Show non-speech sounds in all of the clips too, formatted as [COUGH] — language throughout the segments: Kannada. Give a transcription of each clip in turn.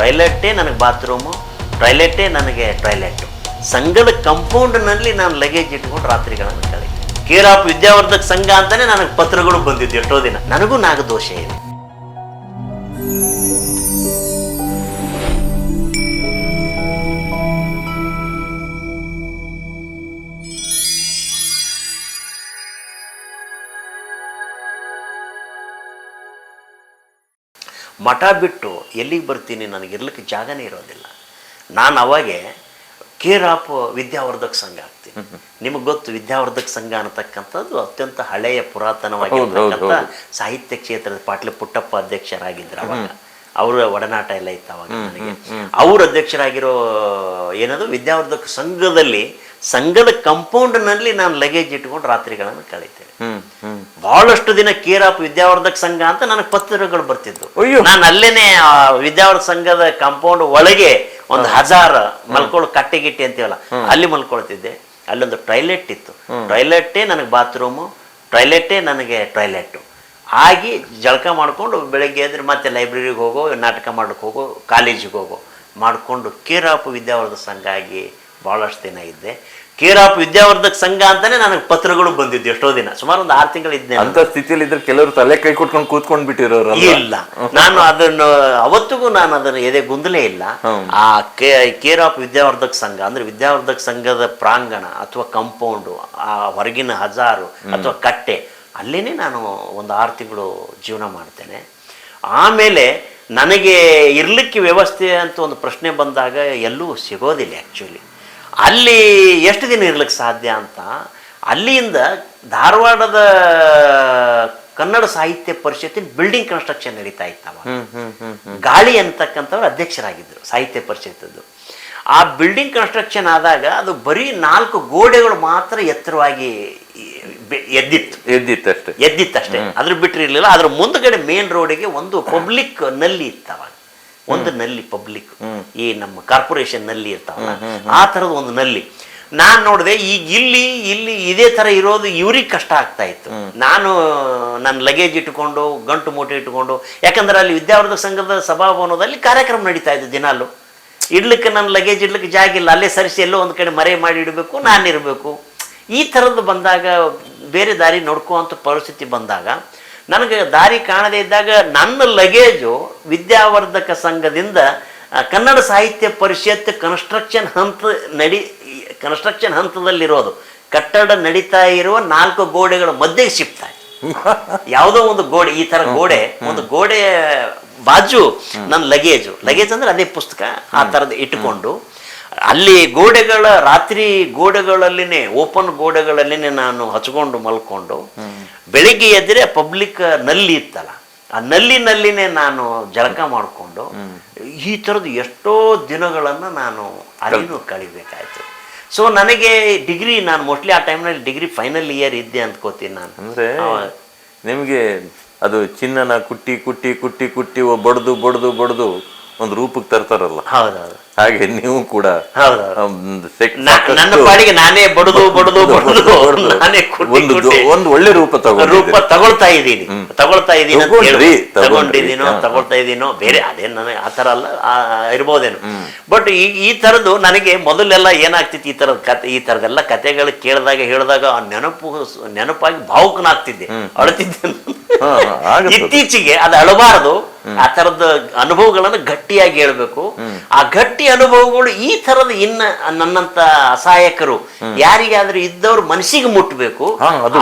ಟಾಯ್ಲೆಟ್ಟೇ ನನಗೆ ಬಾತ್ರೂಮು ಟಾಯ್ಲೆಟ್ಟೇ ನನಗೆ ಟಾಯ್ಲೆಟ್ಟು ಸಂಘದ ಕಂಪೌಂಡ್ನಲ್ಲಿ ನಾನು ಲಗೇಜ್ ಇಟ್ಕೊಂಡು ರಾತ್ರಿಗಳನ್ನು ಕಳೆದ. ಕೇರ್ ಆಫ್ ವಿದ್ಯಾವರ್ಧಕ ಸಂಘ ಅಂತಾನೆ ನನಗೆ ಪತ್ರಗಳು ಬಂದಿದ್ದು ಎಷ್ಟೋ ದಿನ. ನನಗೂ ನಾಗದೋಷ ಇದೆ. ಮಠ ಬಿಟ್ಟು ಎಲ್ಲಿಗೆ ಬರ್ತೀನಿ ನನಗೆ ಇರ್ಲಿಕ್ಕೆ ಜಾಗನೇ ಇರೋದಿಲ್ಲ. ನಾನು ಅವಾಗೆ ಕೇರಾಪ್ ವಿದ್ಯಾವರ್ಧಕ ಸಂಘ ಆಗ್ತೀನಿ. ನಿಮಗೆ ಗೊತ್ತು ವಿದ್ಯಾವರ್ಧಕ ಸಂಘ ಅನ್ನತಕ್ಕಂಥದ್ದು ಅತ್ಯಂತ ಹಳೆಯ ಪುರಾತನವಾಗಿರ್ತಕ್ಕಂಥ ಸಾಹಿತ್ಯ ಕ್ಷೇತ್ರದ ಪಾಟ್ಲಿ ಪುಟ್ಟಪ್ಪ ಅಧ್ಯಕ್ಷರಾಗಿದ್ರು ಅವಾಗ. ಅವರ ಒಡನಾಟ ಎಲ್ಲ ಇತ್ತು ಅವಾಗ ನನಗೆ. ಅವ್ರ ಅಧ್ಯಕ್ಷರಾಗಿರೋ ಏನದು ವಿದ್ಯಾವರ್ಧಕ ಸಂಘದಲ್ಲಿ ಸಂಘದ ಕಂಪೌಂಡ್ನಲ್ಲಿ ನಾನು ಲಗೇಜ್ ಇಟ್ಕೊಂಡು ರಾತ್ರಿಗಳನ್ನು ಕಳೀತೇನೆ. ಬಹಳಷ್ಟು ದಿನ ಕೇರಾಪ್ ವಿದ್ಯಾವರ್ಧಕ ಸಂಘ ಅಂತ ನನಗೆ ಪತ್ರಗಳು ಬರ್ತಿದ್ವು. ಅಯ್ಯೋ. ನಾನು ಅಲ್ಲೇನೆ ವಿದ್ಯಾವರ್ಧ ವಿದ್ಯಾವರ್ಧಕ ಸಂಘದ ಕಾಂಪೌಂಡ್ ಒಳಗೆ ಒಂದು ಹಜಾರ್ ಮಲ್ಕೊಳ್ಳೋ ಕಟ್ಟೆ ಗಿಟ್ಟೆ ಅಂತೀವಲ್ಲ ಅಲ್ಲಿ ಮಲ್ಕೊಳ್ತಿದ್ದೆ. ಅಲ್ಲೊಂದು ಟಾಯ್ಲೆಟ್ ಇತ್ತು. ಟಾಯ್ಲೆಟ್ಟೇ ನನಗೆ ಬಾತ್ರೂಮು ಟಾಯ್ಲೆಟ್ಟೇ ನನಗೆ ಟಾಯ್ಲೆಟ್ ಆಗಿ ಜಳಕ ಮಾಡ್ಕೊಂಡು ಬೆಳಗ್ಗೆ ಎದ್ರೆ ಮತ್ತೆ ಲೈಬ್ರರಿಗೆ ಹೋಗೋ ನಾಟಕ ಮಾಡಕ್ಕೆ ಹೋಗೋ ಕಾಲೇಜಿಗೆ ಹೋಗೋ. ಮಾಡಿಕೊಂಡು ಕೀರಾಪು ವಿದ್ಯಾವರ್ಧಕ ಸಂಘ ಆಗಿ ಭಾಳಷ್ಟು ದಿನ ಇದ್ದೆ. ಕೇರಾಪ್ ವಿದ್ಯಾವರ್ಧಕ ಸಂಘ ಅಂತಾನೆ ನನಗೆ ಪತ್ರಗಳು ಬಂದಿದ್ದು ಎಷ್ಟೋ ದಿನ. ಸುಮಾರು ಒಂದು ಆರು ತಿಂಗಳು ಇದ್ದೇನೆ ಅಂತ ಸ್ಥಿತಿಯಲ್ಲಿ ಇದ್ರೆ ಕೆಲವರು ತಲೆ ಕೈ ಕೊಟ್ಕೊಂಡು ಕೂತ್ಕೊಂಡ್ ಬಿಟ್ಟಿರೋರು ಇಲ್ಲ. ನಾನು ಅದನ್ನು ಅವತ್ತಿಗೂ ನಾನು ಅದನ್ನ ಎದೆ ಗುಂದಲೇ ಇಲ್ಲ. ಆ ಕೆ ಕೇರ್ ಆಫ್ ವಿದ್ಯಾವರ್ಧಕ ಸಂಘ ಅಂದ್ರೆ ವಿದ್ಯಾವರ್ಧಕ ಸಂಘದ ಪ್ರಾಂಗಣ ಅಥವಾ ಕಂಪೌಂಡು ಆ ಹೊರಗಿನ ಹಜಾರು ಅಥವಾ ಕಟ್ಟೆ ಅಲ್ಲೇನೆ ನಾನು ಒಂದು ಆರು ತಿಂಗಳು ಜೀವನ ಮಾಡ್ತೇನೆ. ಆಮೇಲೆ ನನಗೆ ಇರ್ಲಿಕ್ಕೆ ವ್ಯವಸ್ಥೆ ಅಂತ ಒಂದು ಪ್ರಶ್ನೆ ಬಂದಾಗ ಎಲ್ಲೂ ಸಿಗೋದಿಲ್ಲ ಆ್ಯಕ್ಚುಲಿ ಅಲ್ಲಿ ಎಷ್ಟು ದಿನ ಇರ್ಲಿಕ್ಕೆ ಸಾಧ್ಯ ಅಂತ? ಅಲ್ಲಿಯಿಂದ ಧಾರವಾಡದ ಕನ್ನಡ ಸಾಹಿತ್ಯ ಪರಿಷತ್ತಿನ ಬಿಲ್ಡಿಂಗ್ ಕನ್ಸ್ಟ್ರಕ್ಷನ್ ನಡೀತಾ ಇತ್ತವ. ಗಾಳಿ ಅಂತಕ್ಕಂಥವ್ರು ಅಧ್ಯಕ್ಷರಾಗಿದ್ದರು ಸಾಹಿತ್ಯ ಪರಿಷತ್ತದ್ದು. ಆ ಬಿಲ್ಡಿಂಗ್ ಕನ್ಸ್ಟ್ರಕ್ಷನ್ ಆದಾಗ ಅದು ಬರೀ ನಾಲ್ಕು ಗೋಡೆಗಳು ಮಾತ್ರ ಎತ್ತರವಾಗಿ ಎದ್ದಿತ್ತು. ಎದ್ದಿತ್ತಷ್ಟೇ. ಎದ್ದಿತ್ತಷ್ಟೇ ಅದ್ರ ಬಿಟ್ಟಿರಲಿಲ್ಲ. ಅದ್ರ ಮುಂದ್ಗಡೆ ಮೇನ್ ರೋಡಿಗೆ ಒಂದು ಪಬ್ಲಿಕ್ನಲ್ಲಿ ಇತ್ತವಾಗ ಒಂದು ನಲ್ಲಿ ಪಬ್ಲಿಕ್ ಈ ನಮ್ಮ ಕಾರ್ಪೊರೇಷನ್ನಲ್ಲಿ ಇರ್ತಾವಲ್ಲ ಆ ಥರದ ಒಂದು ನಲ್ಲಿ. ನಾನು ನೋಡಿದೆ ಈಗ ಇಲ್ಲಿ ಇಲ್ಲಿ ಇದೇ ತರ ಇರೋದು ಇವ್ರಿಗೆ ಕಷ್ಟ ಆಗ್ತಾ ಇತ್ತು. ನಾನು ನನ್ನ ಲಗೇಜ್ ಇಟ್ಕೊಂಡು ಗಂಟು ಮೂಟೆ ಇಟ್ಕೊಂಡು ಯಾಕಂದ್ರೆ ಅಲ್ಲಿ ವಿದ್ಯಾವರ್ಧಕ ಸಂಘದ ಸಭಾಭವನದಲ್ಲಿ ಕಾರ್ಯಕ್ರಮ ನಡೀತಾ ಇದ್ದು ದಿನಾಲು. ಇಡ್ಲಿಕ್ಕೆ ನನ್ನ ಲಗೇಜ್ ಇಡ್ಲಿಕ್ಕೆ ಜಾಗ ಇಲ್ಲ ಅಲ್ಲೇ ಸರಿಸಿ ಎಲ್ಲೋ ಒಂದು ಕಡೆ ಮರೆ ಮಾಡಿ ಇಡಬೇಕು ನಾನಿರಬೇಕು ಈ ಥರದ್ದು ಬಂದಾಗ ಬೇರೆ ದಾರಿ ನೋಡ್ಕೋವಂಥ ಪರಿಸ್ಥಿತಿ ಬಂದಾಗ ನನಗೆ ದಾರಿ ಕಾಣದೇ ಇದ್ದಾಗ ನನ್ನ ಲಗೇಜು ವಿದ್ಯಾವರ್ಧಕ ಸಂಘದಿಂದ ಕನ್ನಡ ಸಾಹಿತ್ಯ ಪರಿಷತ್ ಕನ್ಸ್ಟ್ರಕ್ಷನ್ ಹಂತ ನಡಿ ಕನ್ಸ್ಟ್ರಕ್ಷನ್ ಹಂತದಲ್ಲಿರೋದು. ಕಟ್ಟಡ ನಡೀತಾ ಇರುವ ನಾಲ್ಕು ಗೋಡೆಗಳ ಮಧ್ಯೆ ಸಿಗ್ತಾ [LAUGHS] ಯಾವುದೋ ಒಂದು ಗೋಡೆ ಈ ತರ ಗೋಡೆ ಒಂದು ಗೋಡೆ ಬಾಜು ನನ್ನ ಲಗೇಜು. ಲಗೇಜ್ ಅಂದ್ರೆ ಅದೇ ಪುಸ್ತಕ ಆ ಥರದ್ದು ಇಟ್ಕೊಂಡು ಅಲ್ಲಿ ಗೋಡೆಗಳ ರಾತ್ರಿ ಗೋಡೆಗಳಲ್ಲಿನೇ ಓಪನ್ ಗೋಡೆಗಳಲ್ಲಿನೇ ನಾನು ಹಚ್ಕೊಂಡು ಮಲ್ಕೊಂಡು ಬೆಳಿಗ್ಗೆ ಎದ್ರೆ ಪಬ್ಲಿಕ್ನಲ್ಲಿ ಇತ್ತಲ್ಲ. ಆ ನಲ್ಲಿ ನಲ್ಲಿನೇ ನಾನು ಜಳಕ ಮಾಡಿಕೊಂಡು ಈ ಥರದ್ದು ಎಷ್ಟೋ ದಿನಗಳನ್ನು ನಾನು ಅಲ್ಲಿನೂ ಕಳಿಬೇಕಾಯ್ತು. ಸೊ ನನಗೆ ಡಿಗ್ರಿ ನಾನು ಮೋಸ್ಟ್ಲಿ ಆ ಟೈಮ್ನಲ್ಲಿ ಡಿಗ್ರಿ ಫೈನಲ್ ಇಯರ್ ಇದ್ದೆ ಅಂದ್ಕೋತೀನಿ ನಾನು. ಅಂದ್ರೆ ನಿಮಗೆ ಅದು ಚಿನ್ನನ ಕುಟ್ಟಿ ಕುಟ್ಟಿ ಕುಟ್ಟಿ ಕುಟ್ಟಿ ಬಡ್ದು ಬಡ್ದು ಬಡ್ದು ಒಂದು ರೂಪಕ್ಕೆ ತರ್ತಾರಲ್ಲ. ಹೌದೌದು. ಹಾಗೆ ನೀವು ಕೂಡ ನನ್ನ ಪಾಡಿಗೆ ನಾನೇ ಬಡದು ಬಡದು ಬಡದು ನಾನೇ ಒಂದು ಒಂದು ಒಳ್ಳೆ ರೂಪ ರೂಪ ತಗೊಳ್ತಾ ಇದ್ದೀನಿ. ತಗೊಳ್ತಾ ಇದ್ದೀನಿ. ತಗೊಂಡಿದ್ದೀನೋ. ತಗೊಳ್ತಾ ಇದ್ದೀನೋ ಬೇರೆ ಅದೇನು ನನಗೆ ಆ ಥರ ಅಲ್ಲ ಇರ್ಬೋದೇನು. ಬಟ್ ಈ ಈ ಥರದ್ದು ನನಗೆ ಮೊದಲೆಲ್ಲ ಏನಾಗ್ತಿತ್ತು ಈ ತರದ ಕತೆ ಈ ತರದೆಲ್ಲ ಕತೆಗಳು ಕೇಳಿದಾಗ ಹೇಳಿದಾಗ ಆ ನೆನಪು ನೆನಪಾಗಿ ಭಾವುಕನಾಗ್ತಿದ್ದೆ. ಅಳತಿದ್ದೆ. ಇತ್ತೀಚೆಗೆ ಅದು ಅಳಬಾರದು. ಆ ತರದ ಅನುಭವಗಳನ್ನು ಗಟ್ಟಿಯಾಗಿ ಹೇಳ್ಬೇಕು. ಆ ಗಟ್ಟಿ ಅನುಭವಗಳು ಈ ತರದ ಇನ್ನ ನನ್ನಂತ ಅಸಹಾಯಕರು ಯಾರಿಗಾದ್ರೂ ಇದ್ದವ್ರು ಮನಸ್ಸಿಗೆ ಮುಟ್ಟಬೇಕು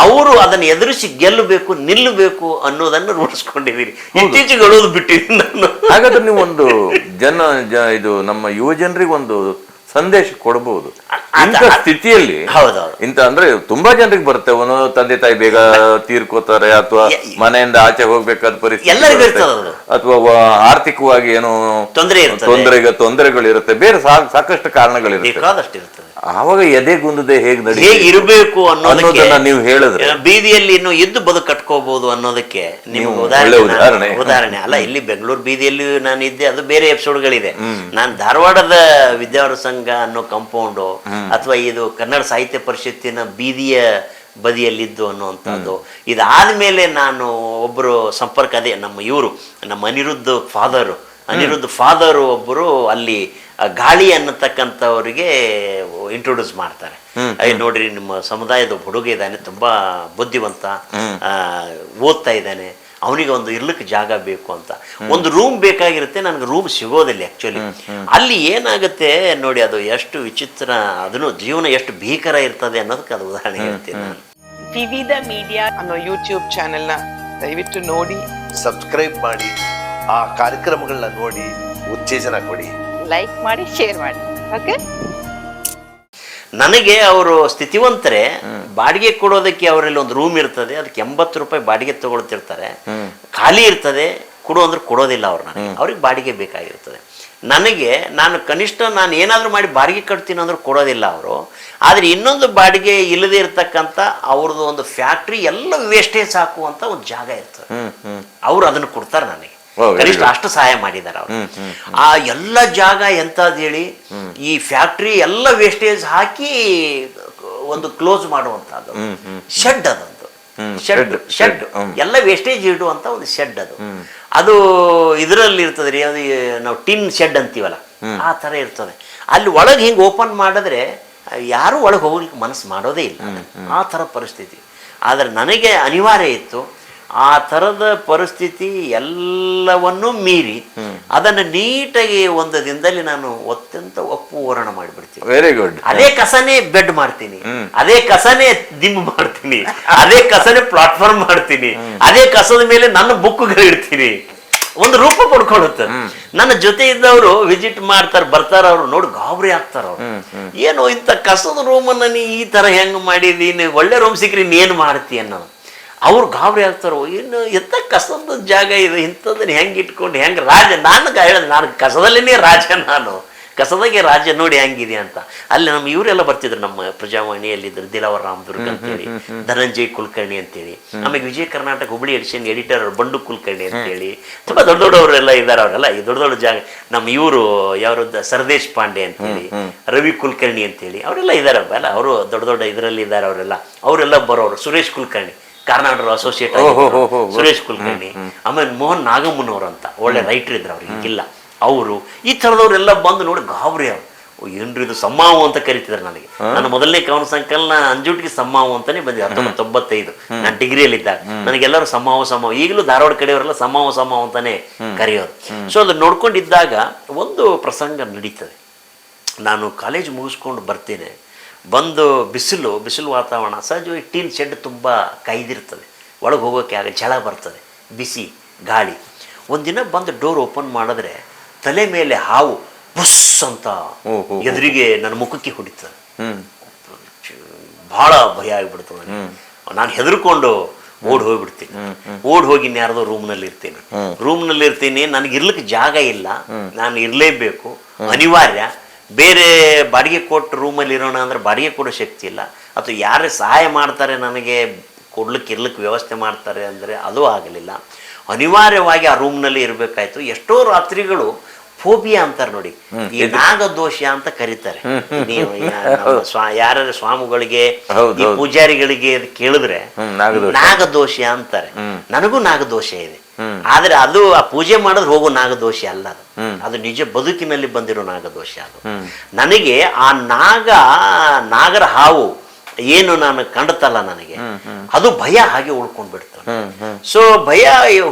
ಅವರು ಅದನ್ನ ಎದುರಿಸಿ ಗೆಲ್ಲಬೇಕು ನಿಲ್ಲಬೇಕು ಅನ್ನೋದನ್ನು ರೂಢಿಸ್ಕೊಂಡಿದ್ದೀರಿ. ಇತ್ತೀಚೆಗೆ ಅಳೋದು ಬಿಟ್ಟಿದ್ದೀನಿ ನಾನು. ಹಾಗಾದ್ರೆ ನೀವು ಒಂದು ಜನ ಇದು ನಮ್ಮ ಯುವ ಜನರಿಗೆ ಒಂದು ಸಂದೇಶ ಕೊಡಬಹುದು ಇಂಥ ಸ್ಥಿತಿಯಲ್ಲಿ ಹೌದೌದು. ಇಂತ ಅಂದ್ರೆ ತುಂಬಾ ಜನರಿಗೆ ಬರುತ್ತೆ. ಒಂದು ತಂದೆ ತಾಯಿ ಬೇಗ ತೀರ್ಕೋತಾರೆ ಅಥವಾ ಮನೆಯಿಂದ ಆಚೆ ಹೋಗ್ಬೇಕಾದ ಪರಿಸ್ಥಿತಿ. ಅಥವಾ ಆರ್ಥಿಕವಾಗಿ ಏನೋ ತೊಂದರೆ ತೊಂದರೆಗಳಿರುತ್ತೆ. ಬೇರೆ ಸಾಕಷ್ಟು ಕಾರಣಗಳಿರುತ್ತೆ. ಆವಾಗ ಎದೆಗುಂದದೆ ಹೇಗ್ ನಡಿ ಹೇಗೆ ಇರಬೇಕು ಅನ್ನೋದಕ್ಕೆ ಅನ್ನೋದನ್ನ ನೀವು ಹೇಳಿದ್ರೆ. ಬೀದಿಯಲ್ಲಿ ಇನ್ನು ಇದ್ದು ಬದುಕು ಕಟ್ಕೋಬಹುದು ಅನ್ನೋದಕ್ಕೆ ನಿಮ್ಗೆ ನೀವು ಉದಾಹರಣೆ ಉದಾಹರಣೆ. ಅಲ್ಲ ಇಲ್ಲಿ ಬೆಂಗಳೂರು ಬೀದಿಯಲ್ಲಿ ನಾನು ಇದ್ದೆ ಅದು ಬೇರೆ ಎಪಿಸೋಡ್ಗಳಿದೆ. ನಾನು ಧಾರವಾಡದ ವಿದ್ಯಾವರ ಸಂಘ ಅನ್ನೋ ಕಂಪೌಂಡು ಅಥವಾ ಇದು ಕನ್ನಡ ಸಾಹಿತ್ಯ ಪರಿಷತ್ತಿನ ಬೀದಿಯ ಬದಿಯಲ್ಲಿದ್ದು ಅನ್ನುವಂಥದ್ದು. ಇದಾದ್ಮೇಲೆ ನಾನು ಒಬ್ಬರು ಸಂಪರ್ಕ ಅದೇ ನಮ್ಮ ಇವರು ನಮ್ಮ ಅನಿರುದ್ಧ ಫಾದರು ಅನಿರುದ್ಧ ಫಾದರ್ ಒಬ್ಬರು ಅಲ್ಲಿ ಗಾಳಿ ಅನ್ನತಕ್ಕಂಥವ್ರಿಗೆ ಇಂಟ್ರೊಡ್ಯೂಸ್ ಮಾಡ್ತಾರೆ. ಅಯ್ಯ ನೋಡ್ರಿ ನಿಮ್ಮ ಸಮುದಾಯದ ಹುಡುಗ ಇದ್ದಾನೆ ತುಂಬಾ ಬುದ್ಧಿವಂತ ಓದ್ತಾ ಇದ್ದಾನೆ ಅವನಿಗೆ ಒಂದು ಇರ್ಲಿಕ್ಕೆ ಜಾಗ ಬೇಕು ಅಂತ. ಒಂದು ರೂಮ್ ಬೇಕಾಗಿರುತ್ತೆ ನನಗೆ ರೂಮ್ ಸಿಗೋದಿಲ್ಲ ಆ್ಯಕ್ಚುಲಿ ಅಲ್ಲಿ ಏನಾಗುತ್ತೆ ನೋಡಿ ಅದು ಎಷ್ಟು ವಿಚಿತ್ರ ಅದನ್ನು ಜೀವನ ಎಷ್ಟು ಭೀಕರ ಇರ್ತದೆ ಅನ್ನೋದಕ್ಕೆ ಅದು ಉದಾಹರಣೆ ಹೇಳ್ತೀನಿ ನಾನು. ವಿವಿಧ ಮೀಡಿಯಾ ಅನ್ನೋ ಯೂಟ್ಯೂಬ್ ಚಾನೆಲ್ನ ದಯವಿಟ್ಟು ನೋಡಿ ಸಬ್ಸ್ಕ್ರೈಬ್ ಮಾಡಿ. ಆ ಕಾರ್ಯಕ್ರಮಗಳನ್ನ ನೋಡಿ ಉತ್ತೇಜನ ಕೊಡಿ. ಲೈಕ್ ಮಾಡಿ ಶೇರ್ ಮಾಡಿ. ಓಕೆ ನನಗೆ ಅವರು ಸ್ಥಿತಿವಂತರೆ ಬಾಡಿಗೆ ಕೊಡೋದಕ್ಕೆ ಅವರಲ್ಲಿ ಒಂದು ರೂಮ್ ಇರ್ತದೆ ಅದಕ್ಕೆ ಎಂಬತ್ತು ರೂಪಾಯಿ ಬಾಡಿಗೆ ತಗೊಳ್ತಿರ್ತಾರೆ. ಖಾಲಿ ಇರ್ತದೆ ಕೊಡು ಅಂದ್ರೆ ಕೊಡೋದಿಲ್ಲ ಅವ್ರು ನನಗೆ. ಅವ್ರಿಗೆ ಬಾಡಿಗೆ ಬೇಕಾಗಿರ್ತದೆ. ನನಗೆ ನಾನು ಕನಿಷ್ಠ ನಾನು ಏನಾದರೂ ಮಾಡಿ ಬಾಡಿಗೆ ಕಟ್ತೀನಿ ಅಂದ್ರೆ ಕೊಡೋದಿಲ್ಲ ಅವರು. ಆದರೆ ಇನ್ನೊಂದು ಬಾಡಿಗೆ ಇಲ್ಲದೆ ಇರತಕ್ಕಂಥ ಅವ್ರದ್ದು ಒಂದು ಫ್ಯಾಕ್ಟ್ರಿ ಎಲ್ಲ ವೇಸ್ಟೇಜ್ ಅಂತ ಒಂದು ಜಾಗ ಇರ್ತದೆ. ಅವ್ರು ಅದನ್ನು ಕೊಡ್ತಾರೆ ನನಗೆ. ಕನಿಷ್ಠ ಅಷ್ಟು ಸಹಾಯ ಮಾಡಿದ್ದಾರೆ ಅವರು. ಆ ಎಲ್ಲ ಜಾಗ ಎಂತದ್ ಹೇಳಿ ಈ ಫ್ಯಾಕ್ಟ್ರಿ ಎಲ್ಲ ವೇಸ್ಟೇಜ್ ಹಾಕಿ ಒಂದು ಕ್ಲೋಸ್ ಮಾಡುವಂತಹದ್ದು ಶೆಡ್ ಅದೊಂದು. ಶೆಡ್ ಶೆಡ್ ಎಲ್ಲ ವೇಸ್ಟೇಜ್ ಇಡುವಂತ ಒಂದು ಶೆಡ್ ಅದು. ಅದು ಇದರಲ್ಲಿ ಇರ್ತದೆ ರೀ ಅದು ನಾವು ಟಿನ್ ಶೆಡ್ ಅಂತೀವಲ್ಲ ಆ ತರ ಇರ್ತದೆ. ಅಲ್ಲಿ ಒಳಗೆ ಹಿಂಗೆ ಓಪನ್ ಮಾಡಿದ್ರೆ ಯಾರು ಒಳಗೆ ಹೋಗ್ಲಿಕ್ಕೆ ಮನಸ್ಸು ಮಾಡೋದೇ ಇಲ್ಲ. ಆ ಥರ ಪರಿಸ್ಥಿತಿ. ಆದರೆ ನನಗೆ ಅನಿವಾರ್ಯ ಇತ್ತು ಆ ಥರದ ಪರಿಸ್ಥಿತಿ ಎಲ್ಲವನ್ನೂ ಮೀರಿ ಅದನ್ನು ನೀಟಾಗಿ ಒಂದು ದಿನದಲ್ಲಿ ನಾನು ಅತ್ಯಂತ ಒಪ್ಪು ವರ್ಣ ಮಾಡಿಬಿಡ್ತೀನಿ. ವೆರಿ ಗುಡ್ ಅದೇ ಕಸನೇ ಬೆಡ್ ಮಾಡ್ತೀನಿ. ಅದೇ ಕಸನೇ ದಿಮ್ ಮಾಡ್ತೀನಿ. ಅದೇ ಕಸನೇ ಪ್ಲಾಟ್ಫಾರ್ಮ್ ಮಾಡ್ತೀನಿ. ಅದೇ ಕಸದ ಮೇಲೆ ನನ್ನ ಬುಕ್ಗಳು ಇಡ್ತೀನಿ. ಒಂದು ರೂಪ ಕೊಡ್ಕೊಳ್ಳುತ್ತೆ ನನ್ನ ಜೊತೆ ಇದ್ದವರು ವಿಸಿಟ್ ಮಾಡ್ತಾರೆ ಬರ್ತಾರ ಅವ್ರು ನೋಡಿ ಗಾಬರಿ ಆಗ್ತಾರ ಅವ್ರು. ಏನು ಇಂಥ ಕಸದ ರೂಮನ್ನ ನೀ ಈ ತರ ಹೆಂಗ್ ಮಾಡಿದೀನಿ ಒಳ್ಳೆ ರೂಮ್ ಸಿಕ್ಕ್ರಿ ನೀನ್ ಮಾಡ್ತೀಯ ಮಾಡ್ತಿ ಅನ್ನೋ ಅವ್ರು ಗಾಬರಿ ಆಗ್ತಾರೋ ಇನ್ನು ಎಂಥ ಕಸದ ಜಾಗ ಇದು? ಇಂಥದ್ದನ್ನು ಹೆಂಗೆ ಇಟ್ಕೊಂಡು ಹೆಂಗ್ ರಾಜ? ನಾನು ಹೇಳಿದೆ ನಾನು ಕಸದಲ್ಲೇ ರಾಜ ನಾನು. ಕಸದಾಗೆ ರಾಜ್ಯ ನೋಡಿ ಹೆಂಗಿದೆ ಅಂತ. ಅಲ್ಲಿ ನಮ್ಮ ಇವರೆಲ್ಲ ಬರ್ತಿದ್ರು ನಮ್ಮ ಪ್ರಜಾವಾಣಿಯಲ್ಲಿದ್ದರು ದಿಲಾವರ್ ರಾಮದುರ್ಗ ಅಂತೇಳಿ ಧನಂಜಯ್ ಕುಲಕರ್ಣಿ ಅಂತೇಳಿ. ಆಮೇಲೆ ವಿಜಯ ಕರ್ನಾಟಕ ಹುಬ್ಳಿ ಎಡಿಷನ್ ಎಡಿಟರ್ ಬಂಡು ಕುಲಕರ್ಣಿ ಅಂತೇಳಿ. ತುಂಬ ದೊಡ್ಡ ದೊಡ್ಡವರೆಲ್ಲ ಇದ್ದಾರೆ ಅವರೆಲ್ಲ. ಈ ದೊಡ್ಡ ದೊಡ್ಡ ಜಾಗ ನಮ್ಮ ಇವರು ಯಾವ್ದು ಸರ್ದೇಶ್ ಪಾಂಡೆ ಅಂತೇಳಿ ರವಿ ಕುಲಕರ್ಣಿ ಅಂತೇಳಿ ಅವರೆಲ್ಲ ಇದ್ದಾರೆ ಅಲ್ಲ ಅವರು ದೊಡ್ಡ ದೊಡ್ಡ ಇದರಲ್ಲಿ ಇದ್ದಾರೆ ಅವರೆಲ್ಲ. ಅವರೆಲ್ಲ ಬರೋರು ಸುರೇಶ್ ಕುಲಕರ್ಣಿ. ಕರ್ನಾಟಕ ಅಸೋಸಿಯೇಟ್. ಸುರೇಶ್ ಕುಲಕರ್ಣಿ ಆಮೇಲೆ ಮೋಹನ್ ನಾಗಮ್ಮನವ್ರು ಅಂತ ಒಳ್ಳೆ ರೈಟರ್ ಇದ್ರು ಅವ್ರಿಗೆ ಹಿಂಗಿಲ್ಲ. ಅವರು ಈ ಥರದವರೆಲ್ಲ ಬಂದು ನೋಡಿ ಗಾಬರಿ ಅವರು. ಏನ್ರಿ ಇದು ಸಮ್ಮಾವು ಅಂತ ಕರಿತಿದ್ರು ನನಗೆ. ನನ್ನ ಮೊದಲನೇ ಕವನ ಸಂಕಲನ ಅಂಜುಟಿಗೆ ಸಮ್ಮಾವು ಅಂತಾನೆ ಬಂದಿದೆ ಹತ್ತೊಂಬತ್ತು ತೊಂಬತ್ತೈದು ನಾನು ಡಿಗ್ರಿಯಲ್ಲಿದ್ದಾಗ. ನನಗೆಲ್ಲರೂ ಸಮ್ಮಾವು ಸಮ್ಮಾವು. ಈಗಲೂ ಧಾರವಾಡ ಕಡೆಯವರೆಲ್ಲ ಸಮ್ಮಾವು ಸಮ್ಮಾವು ಅಂತಾನೆ ಕರೆಯೋರು. ಸೊ ಅದು ನೋಡ್ಕೊಂಡಿದ್ದಾಗ ಒಂದು ಪ್ರಸಂಗ ನಡೀತದೆ. ನಾನು ಕಾಲೇಜ್ ಮುಗಿಸ್ಕೊಂಡು ಬರ್ತೇನೆ. ಬಂದು ಬಿಸಿಲು ಬಿಸಿಲು ವಾತಾವರಣ ಸಹಜವಾಗಿ ಟೀನ್ ಶೆಡ್ ತುಂಬ ಕೈದಿರ್ತದೆ. ಒಳಗೆ ಹೋಗೋಕೆ ಆಗ ಜಳ ಬರ್ತದೆ ಬಿಸಿ ಗಾಳಿ. ಒಂದಿನ ಬಂದು ಡೋರ್ ಓಪನ್ ಮಾಡಿದ್ರೆ ತಲೆ ಮೇಲೆ ಹಾವು ಬುಸ್ ಅಂತ. ಎದುರಿಗೆ ನನ್ನ ಮುಖಕ್ಕೆ ಹೊಡಿತದೆ. ಬಹಳ ಭಯ ಆಗಿಬಿಡ್ತದೆ ನನಗೆ. ನಾನು ಹೆದರ್ಕೊಂಡು ಓಡ್ ಹೋಗ್ಬಿಡ್ತೀನಿ. ಓಡ್ ಹೋಗಿ ಇನ್ಯಾರ್ದೋ ರೂಮ್ನಲ್ಲಿ ಇರ್ತೀನಿ. ರೂಮ್ನಲ್ಲಿ ಇರ್ತೀನಿ ನನಗೆ ಇರ್ಲಿಕ್ಕೆ ಜಾಗ ಇಲ್ಲ. ನಾನು ಇರಲೇಬೇಕು. ಅನಿವಾರ್ಯ. ಬೇರೆ ಬಾಡಿಗೆ ಕೊಟ್ಟು ರೂಮಲ್ಲಿ ಇರೋಣ ಅಂದರೆ ಬಾಡಿಗೆ ಕೊಡೋ ಶಕ್ತಿ ಇಲ್ಲ. ಅಥವಾ ಯಾರೇ ಸಹಾಯ ಮಾಡ್ತಾರೆ ನನಗೆ ಕೊಡ್ಲಿಕ್ಕೆ ಇರ್ಲಿಕ್ಕೆ ವ್ಯವಸ್ಥೆ ಮಾಡ್ತಾರೆ ಅಂದರೆ ಅದು ಆಗಲಿಲ್ಲ. ಅನಿವಾರ್ಯವಾಗಿ ಆ ರೂಮ್ನಲ್ಲಿ ಇರಬೇಕಾಯ್ತು. ಎಷ್ಟೋ ರಾತ್ರಿಗಳು ಫೋಬಿಯಾ ಅಂತಾರೆ ನೋಡಿ. ಈ ನಾಗದೋಷ ಅಂತ ಕರೀತಾರೆ. ನೀವು ಯಾರ ಸ್ವಾಮಿಗಳಿಗೆ ಪೂಜಾರಿಗಳಿಗೆ ಕೇಳಿದ್ರೆ. ನಾಗದೋಷ. ಅಂತಾರೆ. ನನಗೂ ನಾಗದೋಷ ಇದೆ. ಆದ್ರೆ ಅದು ಆ ಪೂಜೆ ಮಾಡಿದ್ರೆ ಹೋಗೋ ನಾಗದೋಷ ಅಲ್ಲ ಅದು. ಅದು ನಿಜ ಬದುಕಿನಲ್ಲಿ ಬಂದಿರೋ ನಾಗದೋಷ ಅದು. ನನಗೆ ಆ ನಾಗ ನಾಗರ ಹಾವು ಏನು ನಾನು ಕಂಡತಲ್ಲ ನನಗೆ ಅದು ಭಯ ಹಾಗೆ ಉಳ್ಕೊಂಡ್ ಬಿಡ್ತು ಸೊ ಭಯ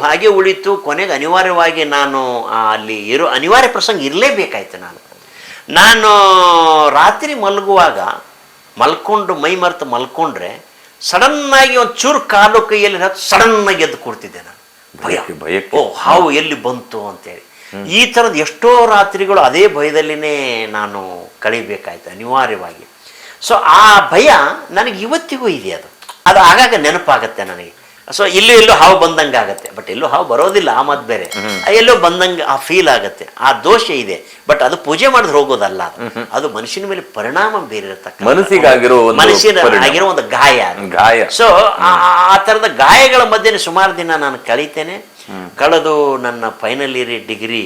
ಹಾಗೆ ಉಳಿತು. ಕೊನೆಗೆ ಅನಿವಾರ್ಯವಾಗಿ ನಾನು ಅಲ್ಲಿ ಇರೋ ಅನಿವಾರ್ಯ ಪ್ರಸಂಗ ಇರಲೇಬೇಕಾಯ್ತು ನಾನು. ನಾನು ರಾತ್ರಿ ಮಲಗುವಾಗ ಮಲ್ಕೊಂಡು ಮೈ ಮರೆತು ಮಲ್ಕೊಂಡ್ರೆ ಸಡನ್ ಆಗಿ ಒಂದು ಚೂರು ಕಾಲು ಕೈಯಲ್ಲಿ ಸಡನ್ ಆಗಿ ಎದ್ದು ಕೊಡ್ತಿದ್ದೆ ನಾನು. ಭಯ. ಭಯಕ್ಕೆ-. ಓ ಹಾವು ಎಲ್ಲಿ ಬಂತು ಅಂತೇಳಿ. ಈ ಥರದ ಎಷ್ಟೋ ರಾತ್ರಿಗಳು ಅದೇ ಭಯದಲ್ಲಿನೇ ನಾನು ಕಳಿಬೇಕಾಯ್ತು ಅನಿವಾರ್ಯವಾಗಿ. ಸೊ ಆ ಭಯ ನನಗೆ ಇವತ್ತಿಗೂ ಇದೆ ಅದು. ಅದು ಆಗಾಗ ನೆನಪಾಗತ್ತೆ ನನಗೆ. ಸೊ ಇಲ್ಲೂ ಎಲ್ಲೂ ಹಾವು ಬಂದಂಗೆ ಆಗುತ್ತೆ. ಬಟ್ ಎಲ್ಲೂ ಹಾವು ಬರೋದಿಲ್ಲ ಆ ಮಾತು ಬೇರೆ. ಎಲ್ಲೋ ಬಂದಂಗೆ ಆ ಫೀಲ್ ಆಗತ್ತೆ. ಆ ದೋಷ ಇದೆ. ಬಟ್ ಅದು ಪೂಜೆ ಮಾಡಿದ್ರೆ ಹೋಗೋದಲ್ಲ ಅದು. ಮನುಷ್ಯನ ಮೇಲೆ ಪರಿಣಾಮ ಬೇರೆ ಇರತಕ್ಕ ಮನಸ್ಸಿಗಾಗಿರೋ ಒಂದು ಮನುಷ್ಯನ ಆಗಿರೋ ಒಂದು ಗಾಯ ಗಾಯ. ಸೊ ಆ ಥರದ ಗಾಯಗಳ ಮಧ್ಯೆ ಸುಮಾರು ದಿನ ನಾನು ಕಳೀತೇನೆ. ಕಳೆದು ನನ್ನ ಫೈನಲ್ ಇಯರ್ ಡಿಗ್ರಿ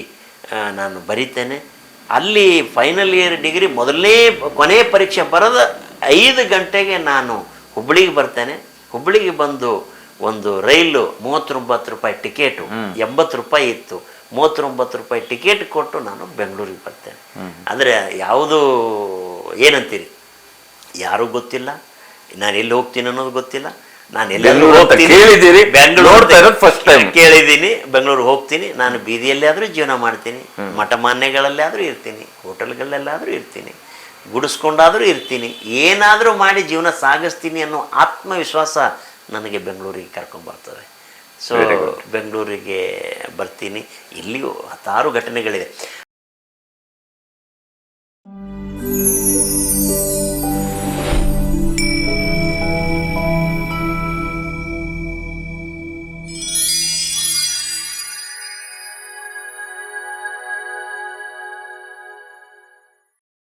ನಾನು ಬರಿತೇನೆ. ಅಲ್ಲಿ ಫೈನಲ್ ಇಯರ್ ಡಿಗ್ರಿ ಮೊದಲನೇ ಕೊನೆ ಪರೀಕ್ಷೆ ಬರೋದು ಐದು ಗಂಟೆಗೆ ನಾನು ಹುಬ್ಬಳ್ಳಿಗೆ ಬರ್ತೇನೆ. ಹುಬ್ಬಳ್ಳಿಗೆ ಬಂದು ಒಂದು ರೈಲು ಮೂವತ್ತೊಂಬತ್ತು ರೂಪಾಯಿ ಟಿಕೆಟು ಎಂಬತ್ತು ರೂಪಾಯಿ ಇತ್ತು. ಮೂವತ್ತೊಂಬತ್ತು ರೂಪಾಯಿ ಟಿಕೆಟ್ ಕೊಟ್ಟು ನಾನು ಬೆಂಗಳೂರಿಗೆ ಬರ್ತೇನೆ. ಅಂದರೆ ಯಾವುದು ಏನಂತೀರಿ? ಯಾರೂ ಗೊತ್ತಿಲ್ಲ? ನಾನು ಎಲ್ಲಿ ಹೋಗ್ತೀನಿ ಅನ್ನೋದು ಗೊತ್ತಿಲ್ಲ. ನಾನು ಎಲ್ಲೆಲ್ಲೂ ಹೋಗ್ತೀನಿ? Bengaluru first time. ಕೇಳಿದ್ದೀನಿ. ಬೆಂಗಳೂರು ಹೋಗ್ತೀನಿ. ನಾನು ಬೀದಿಯಲ್ಲಿ ಆದರೂ ಜೀವನ ಮಾಡ್ತೀನಿ. ಮಠ ಮಾನ್ಯಗಳಲ್ಲೇ ಆದರೂ ಇರ್ತೀನಿ. ಹೋಟೆಲ್ಗಳಲ್ಲಾದರೂ ಇರ್ತೀನಿ. ಗುಡಿಸ್ಕೊಂಡಾದರೂ ಇರ್ತೀನಿ. ಏನಾದರೂ ಮಾಡಿ ಜೀವನ ಸಾಗಿಸ್ತೀನಿ ಅನ್ನೋ ಆತ್ಮವಿಶ್ವಾಸ ನನಗೆ ಬೆಂಗಳೂರಿಗೆ ಕರ್ಕೊಂಬರ್ತದೆ ಸೊ ಬೆಂಗಳೂರಿಗೆ ಬರ್ತೀನಿ. ಇಲ್ಲಿಯೂ ಹತ್ತಾರು ಘಟನೆಗಳಿದೆ